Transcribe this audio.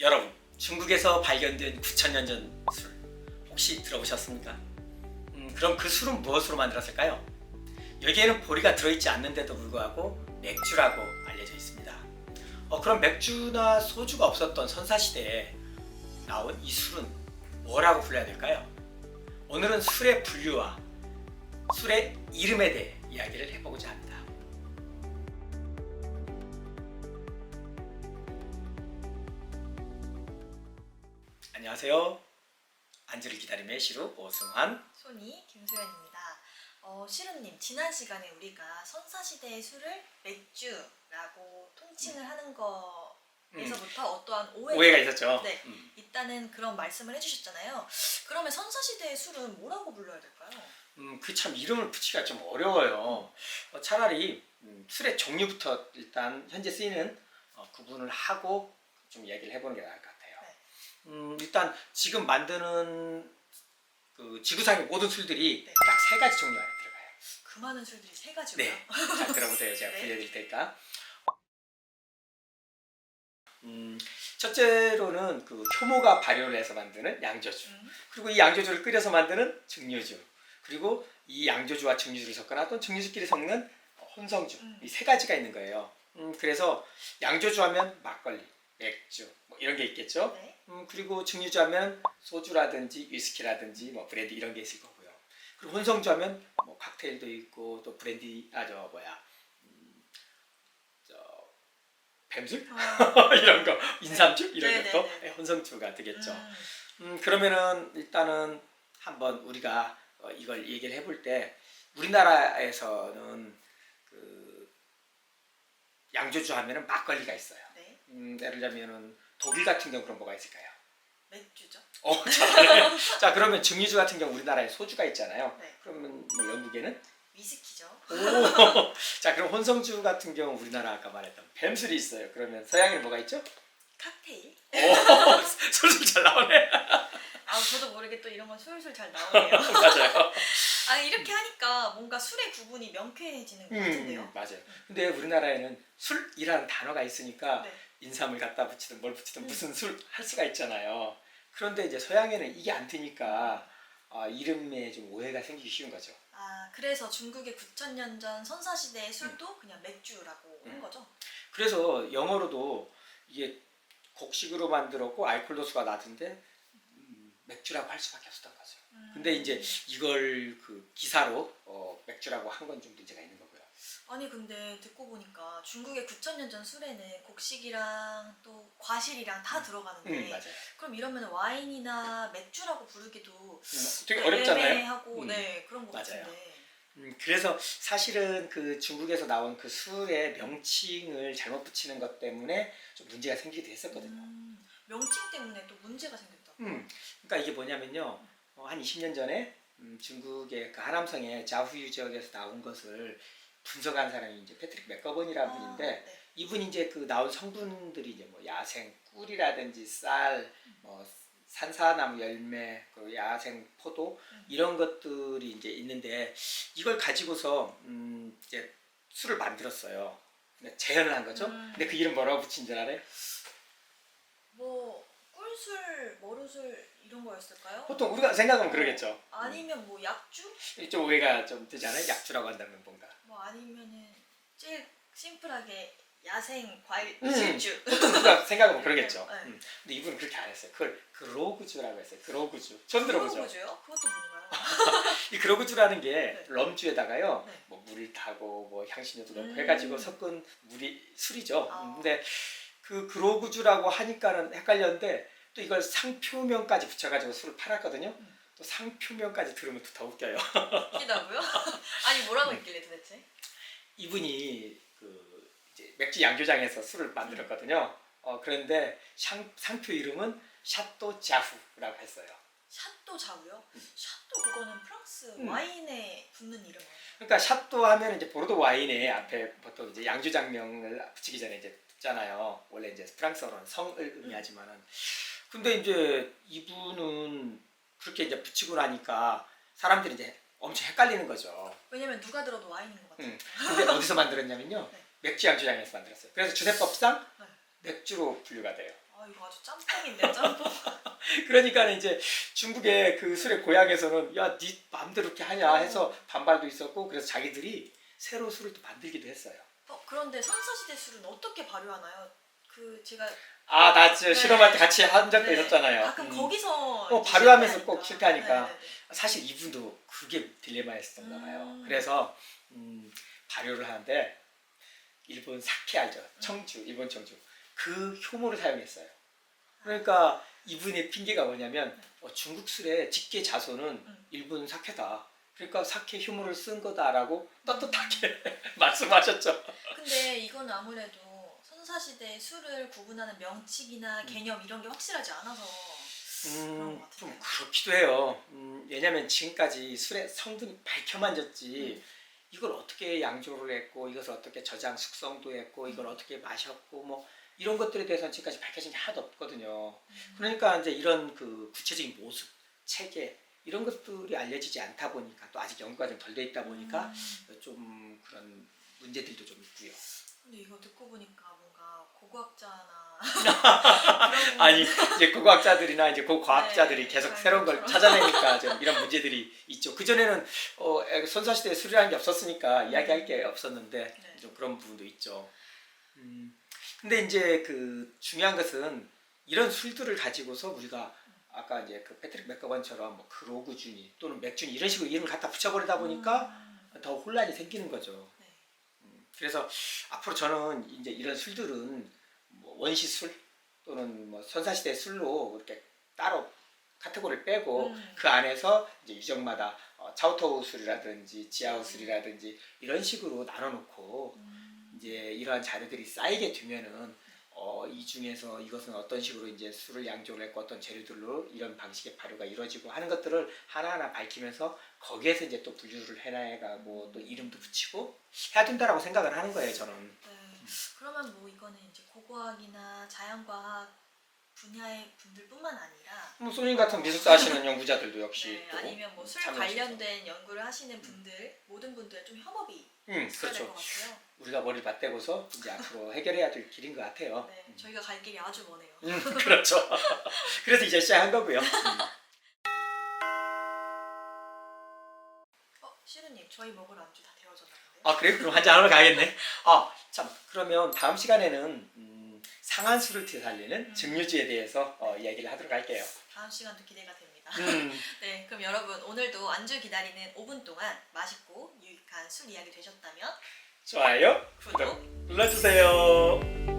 여러분, 중국에서 발견된 9천년 전 술 혹시 들어보셨습니까? 음, 그럼 그 술은 무엇으로 만들었을까요? 여기에는 보리가 들어있지 않는데도 불구하고 맥주라고 알려져 있습니다. 어, 그럼 맥주나 소주가 없었던 선사시대에 나온 이 술은 뭐라고 불러야 될까요? 오늘은 술의 분류와 술의 이름에 대해 이야기를 해보고자 합니다. 안녕하세요. 안주를 기다림의 시루 오승환. 손이 김소연입니다. 어, 시루님 지난 시간에 우리가 선사 시대의 술을 맥주라고 통칭을 하는 거에서부터 어떠한 오해가, 음. 오해가 있었죠. 네. 음. 있다는 그런 말씀을 해주셨잖아요. 그러면 선사 시대의 술은 뭐라고 불러야 될까요? 음, 그 참 이름을 붙이기가 좀 어려워요. 어, 차라리 음, 술의 종류부터 일단 현재 쓰이는 어, 구분을 하고 좀 이야기를 해보는 게 나을 것 같아요. 네. 음, 일단 지금 만드는 그 지구상의 모든 술들이 네. 딱세 가지 종류 안에 들어가요. 그 많은 술들이 세 가지고요. 네, 잘 들어보세요. 제가 네. 불려드릴 테니까. 음, 첫째로는 그 효모가 발효를 해서 만드는 양조주. 음, 그리고 이 양조주를 끓여서 만드는 증류주 그리고 이 양조주와 증류주를 섞거나 또는 증류주끼리 섞는 혼성주 음. 이세 가지가 있는 거예요. 음, 그래서 양조주 하면 막걸리, 맥주 뭐 이런 게 있겠죠. 네. 음, 그리고 증류주 하면 소주라든지 위스키라든지 뭐 브랜디 이런 게 있을 거고요. 그리고 혼성주 하면 뭐 칵테일도 있고 또 브랜디 아 저 뭐야 음, 저 뱀술 어, 이런 거 인삼주 이런 네, 네, 것도 네, 네. 혼성주가 되겠죠. 음, 음, 그러면은 일단은 한번 우리가 어, 이걸 얘기를 해볼 때 우리나라에서는 그 양조주 하면은 막걸리가 있어요. 네. 음, 예를 들자면은 독일 같은 경우 그럼 뭐가 있을까요? 맥주죠. 어, 잘하네. 자, 그러면 증류주 같은 경우 우리나라에 소주가 있잖아요. 네. 그러면 뭐 영국에는 위스키죠. 오. 자, 그럼 혼성주 같은 경우 우리나라 아까 말했던 뱀술이 있어요. 그러면 서양에는 뭐가 있죠? 칵테일. 오, 술술 잘 나오네. 아 저도 모르게 또 이런 건 술술 잘 나오네요. 맞아요. 아 이렇게 하니까 뭔가 술의 구분이 명쾌해지는 것 같은데요. 음, 맞아요. 근데 우리나라에는 술이라는 단어가 있으니까 네. 인삼을 갖다 붙이든 뭘 붙이든 음. 무슨 술 할 수가 있잖아요. 그런데 이제 서양에는 이게 안 트니까 아, 이름에 좀 오해가 생기기 쉬운 거죠. 아 그래서 중국의 9천년 전 선사 시대의 술도 그냥 맥주라고 음. 한 거죠. 그래서 영어로도 이게 곡식으로 만들었고 알코올 도수가 낮은데 음, 맥주라고 할 수밖에 없었던 거죠. 음. 근데 이제 이걸 그 기사로 어, 맥주라고 한 건 좀 문제가 있는 거고요. 아니 근데 듣고 보니까 중국의 9천년 전 술에는 곡식이랑 또 과실이랑 다 들어가는데 음, 맞아요. 그럼 이러면 와인이나 맥주라고 부르기도 음, 되게 어렵잖아요. 애매하고 음. 네 그런 것 맞아요. 같은데 음, 그래서 사실은 그 중국에서 나온 그 술의 명칭을 잘못 붙이는 것 때문에 좀 문제가 생기기도 했었거든요. 음, 명칭 때문에 또 문제가 생겼다. 음, 그러니까 이게 뭐냐면요. 어, 한 20년 전에 음, 중국의 그 하남성의 자후유 지역에서 나온 것을 분석한 사람이 이제 패트릭 맥거번이라는 분인데 아, 네. 이분이 이제 그 나온 성분들이 이제 뭐 야생 꿀이라든지 쌀, 뭐 산사나무 열매, 그리고 야생 포도 음. 이런 것들이 이제 있는데 이걸 가지고서 음 이제 술을 만들었어요. 재현을 한 거죠. 음. 근데 그 이름 뭐라고 붙인 줄 알아요? 뭐 꿀술, 머루술 이런 거였을까요? 보통 우리가 생각하면 그러겠죠. 아니면 뭐 약주? 좀 오해가 좀 되잖아요. 약주라고 한다면 뭔가. 뭐 아니면은 제일 심플하게 야생 과일 음. 실주. 보통 우리가 생각하면 그러겠죠. 네. 음. 근데 이분은 그렇게 안 했어요. 그걸 그로구주라고 했어요. 그로구주. 처음 들어보죠? 그거죠? 그것도 뭔가요? 이 그로구주라는 게 네. 럼주에다가요, 네. 뭐 물을 타고 뭐 향신료도 넣고 음. 해가지고 섞은 물이 술이죠. 아. 음, 근데 그 그로구주라고 하니까는 헷갈렸는데 또 이걸 상표명까지 붙여가지고 술을 팔았거든요. 음. 또 상표명까지 들으면 또 더 웃겨요. 웃기다고요? 아니 뭐라고 했길래 도대체? 이분이 그 이제 맥주 양조장에서 술을 만들었거든요. 어, 그런데 상, 상표 이름은 샤또 자후라고 했어요. 샤또 자우요? 샤또 그거는 프랑스 음. 와인에 붙는 이름 아니에요? 그러니까 샤또 하면 이제 보르도 와인의 앞에 보통 이제 양조장명을 붙이기 전에 이제 붙잖아요. 원래 이제 프랑스어로는 성을 의미하지만은 근데 이제 이분은 그렇게 이제 붙이고 나니까 사람들이 이제 엄청 헷갈리는 거죠. 왜냐면 누가 들어도 와인인 것 같아요. 음. 근데 어디서 만들었냐면요. 네. 맥주 양조장에서 만들었어요. 그래서 주세법상 네. 맥주로 분류가 돼요. 아 이거 아주 짬뽕인데 짬뽕. 그러니까 이제 중국의 그 술의 고향에서는 야, 네 마음대로 이렇게 하냐 해서 반발도 있었고 그래서 자기들이 새로 술을 또 만들기도 했어요. 어, 그런데 선사시대 술은 어떻게 발효하나요? 그 제가 아, 나저 네. 실험할 때 같이 한 적도 네, 있었잖아요. 가끔 음. 거기서 어, 발효하면서 꼭 실패하니까. 네, 네, 네. 사실 이분도 그게 딜레마였었나 봐요. 음. 그래서 음, 발효를 하는데 일본 사케 알죠? 청주, 일본 청주. 그 효모를 사용했어요. 그러니까 이분의 핑계가 뭐냐면 어, 중국 술의 직계 자손은 음. 일본 사케다. 그러니까 사케 효모를 쓴 거다라고 떳떳하게 말씀하셨죠. 근데 이건 아무래도 선사시대 술을 구분하는 명칭이나 개념 이런 게 확실하지 않아서 그런 음, 것좀 같은데요. 그렇기도 해요. 음, 왜냐면 지금까지 술의 성분이 밝혀만 졌지 음. 이걸 어떻게 양조를 했고 이것을 어떻게 저장 숙성도 했고 이걸 음. 어떻게 마셨고 뭐 이런 것들에 대해서는 지금까지 밝혀진 게 하나도 없거든요. 음. 그러니까 이제 이런 그 구체적인 모습, 체계 이런 것들이 알려지지 않다 보니까 또 아직 연구가 좀 덜 돼 있다 보니까 음. 좀 그런 문제들도 좀 있고요. 근데 이거 듣고 보니까 고고학자나 그런 아니 이제 고고학자들이나 이제 고과학자들이 네, 계속 새로운 걸 것처럼. 찾아내니까 좀 이런 문제들이 있죠. 그 전에는 어, 선사시대에 술이라는 게 없었으니까 이야기할 게 없었는데 네. 좀 그런 부분도 있죠. 음, 근데 이제 그 중요한 것은 이런 술들을 가지고서 우리가 아까 이제 그 패트릭 맥거번처럼 뭐 그로그주니 또는 맥주니 이런 식으로 이름을 갖다 붙여버리다 보니까 음. 더 혼란이 생기는 거죠. 네. 그래서 앞으로 저는 이제 이런 술들은 뭐 원시술 또는 뭐 선사시대 술로 이렇게 따로 카테고리를 빼고 음. 그 안에서 이제 유적마다 어, 차오토우 술이라든지 지아오 술이라든지 이런 식으로 나눠놓고 음. 이제 이러한 자료들이 쌓이게 되면은 어, 이 중에서 이것은 어떤 식으로 이제 술을 양조를 했고 어떤 재료들로 이런 방식의 발효가 이루어지고 하는 것들을 하나하나 밝히면서 거기에서 이제 또 분류를 해나가고 또 이름도 붙이고 해야 된다라고 생각을 하는 거예요 저는. 네. 그러면 뭐 이거는 이제 고고학이나 자연과학 분야의 분들뿐만 아니라 뭐 소님 같은 미술사 하시는 연구자들도 역시 네, 또 아니면 뭐 술 참여하셔서. 관련된 연구를 하시는 분들 모든 분들 좀 협업이 음 있어야 될것 그렇죠. 같아요. 우리가 머리를 맞대고서 이제 앞으로 해결해야 될 길인 것 같아요. 네, 음. 저희가 갈 길이 아주 머네요. 음, 그렇죠. 그래서 이제 시작한 거고요. 음. 어, 시르님 저희 먹을 안주 다 데워졌나요? 아 그래? 그럼 한잔 하러 가야겠네. 아 참 그러면 다음 시간에는 음, 상한수를 되살리는 음. 증류주에 대해서 어, 이야기를 하도록 할게요. 다음 시간도 기대가 됩니다. 음, 네, 그럼 여러분 오늘도 안주 기다리는 5분 동안 맛있고 유익한 술 이야기 되셨다면 좋아요. 구독 눌러주세요.